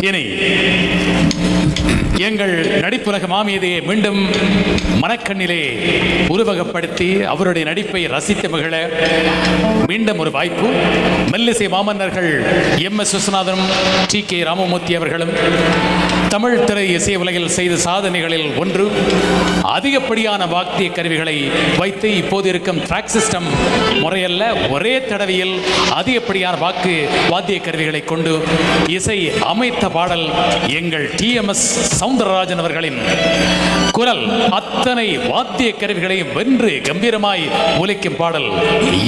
இனி எங்கள் நடிப்புலக மாமியதையை மீண்டும் மனக்கண்ணிலே உருவகப்படுத்தி அவருடைய நடிப்பை ரசித்து மகிழ மீண்டும் ஒரு வாய்ப்பு. மெல்லிசை மாமன்னர்கள் எம் எஸ் விஸ்வநாதனும் டி கே ராமமூர்த்தி அவர்களும் தமிழ் திரை இசை உலகில் செய்த சாதனைகளில் ஒன்று அதிகப்படியான வாத்திய கருவிகளை வைத்து இப்போது இருக்கும் ட்ராக் சிஸ்டம் முறையல்ல ஒரே தடவையில் அதிகப்படியான வாக்கு வாத்திய கருவிகளை கொண்டு இசை அமைத்த பாடல் எங்கள் டிஎம்எஸ் சவுந்தரராஜன் அவர்களின் குரல். அத்தனை வாத்திய கருவிகளையும் வென்று கம்பீரமாய் ஒலிக்கும் பாடல்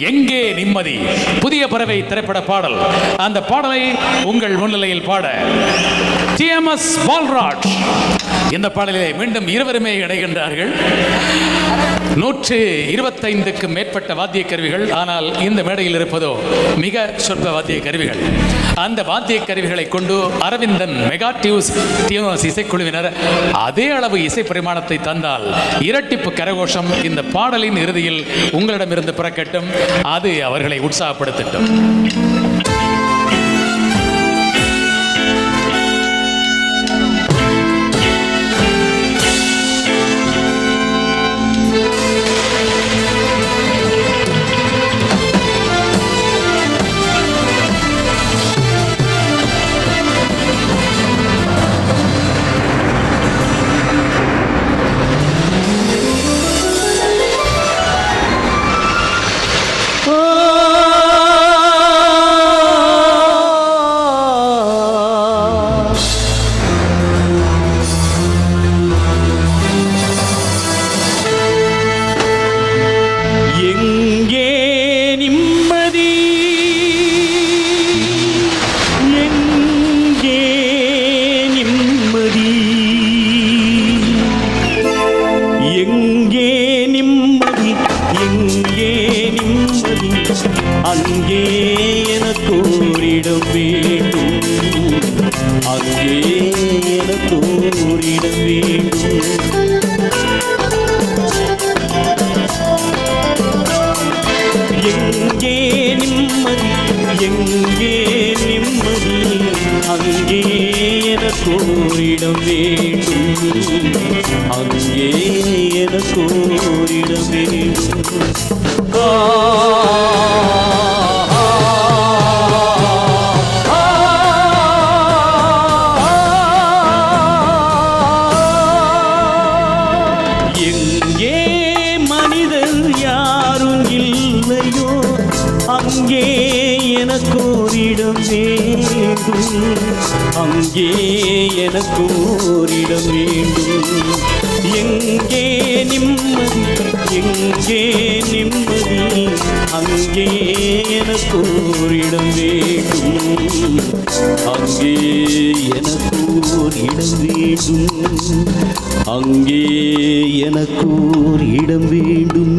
எங்கே நிம்மதி? புதிய பறவை திரைப்பட பாடல். அந்த பாடலை உங்கள் முன்னிலையில் பாட டிஎம்எஸ் பால்ராஜ் இந்த பாடலிலே மீண்டும் இருவருமே இணைகின்றார்கள். நூற்று இருபத்தைந்துக்கு மேற்பட்ட வாத்திய கருவிகள் ஆனால் இந்த மேடையில் இருப்பதோ மிக சொற்ப வாத்திய கருவிகள் அந்த வாத்திய கருவிகளை கொண்டு அரவிந்தன் மெகா டியூஸ் டியூனஸ் இசைக்குழுவினர் அதே அளவு இசை பரிமாணத்தை தந்தால் இரட்டிப்பு கரகோஷம் இந்த பாடலின் இறுதியில் உங்களிடமிருந்து பிறக்கட்டும். அது அவர்களை உற்சாகப்படுத்தட்டும். அங்கே என ஓரிடம் வேண்டும் எங்கே யாரும் இல்லையோ அங்கே எனக்கு ஓரிடம் அங்கே எனக்கு ஓரிடம் வேண்டும். எங்கே நிம்மதி எங்கே நிம்மதி? அங்கே எனக்கு ஓரிடம் வேண்டும். அங்கே எனக்கு ஓரிடம் வேண்டும். அங்கே எனக்கு ஓர் இடம் வேண்டும்.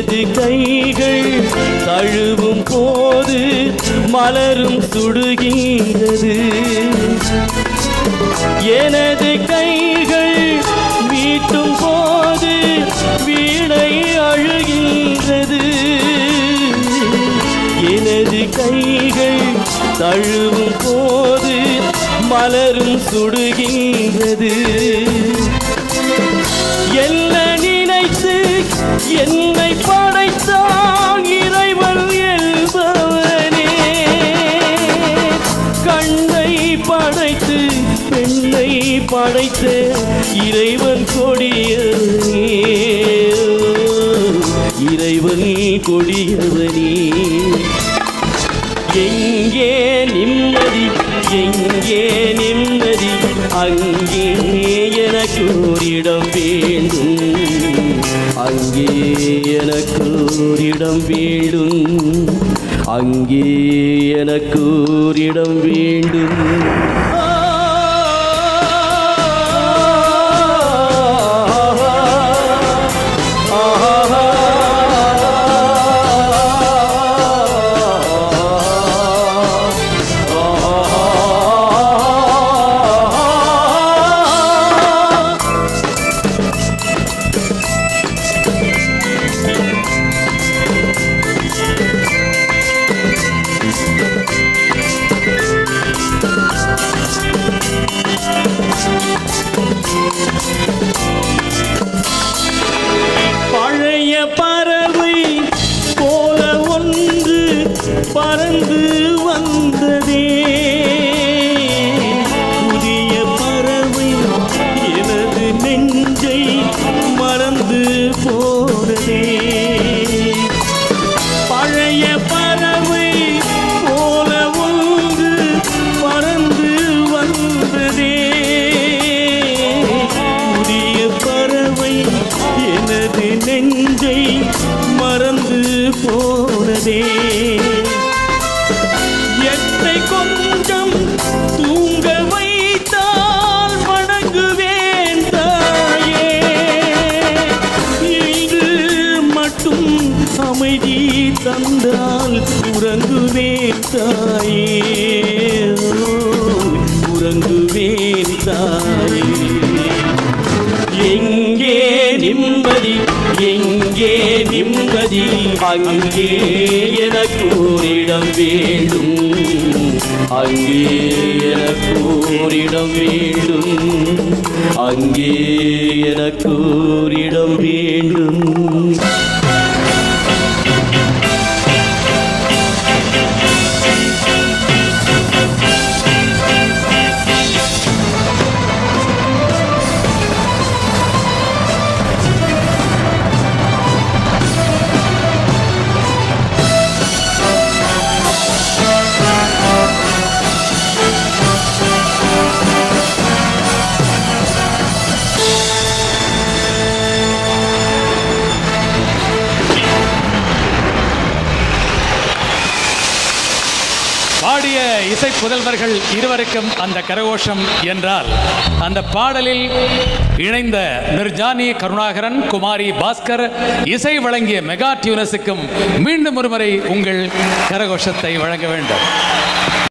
எனது கைகள் தழுவும் போது மலரும் சுடுகின்றது. எனது கைகள் மீட்டும் போது வீணை அழுகின்றது. எனது கைகள் தழுவும் போது மலரும் சுடுகின்றது. என்ன என்னை படைத்தான் இறைவன் என்பவனே. கண்ணை படைத்து பெண்ணை படைத்த இறைவன் கொடியவனே. இறைவன் கொடியவனே. எங்கே நிம்மதி எங்கே நிம்மதி அங்கே எனக்கு ஓரிடம் வேண்டும். அங்கே எனக்கு ஓரிடம் வேண்டும். அங்கே எனக்கு ஓரிடம் வேண்டும். பறந்து வந்ததே. உறங்குவேன் தாயே. உறங்குவேன் தாயே. எங்கே நிம்மதி எங்கே நிம்மதி அங்கே எனக்கு ஓரிடம் வேண்டும். அங்கே எனக்கு ஓரிடம் வேண்டும். அங்கே எனக்கு ஓரிடம் வேண்டும். பாடிய இசை புதல்வர்கள் இருவருக்கும் அந்த கரகோஷம் என்றால் அந்த பாடலில் இணைந்த நிர்ஜானி கருணாகரன் குமாரி பாஸ்கர் இசை வழங்கிய மெகா டியூனஸுக்கும் மீண்டும் ஒருமுறை உங்கள் கரகோஷத்தை வழங்க வேண்டும்.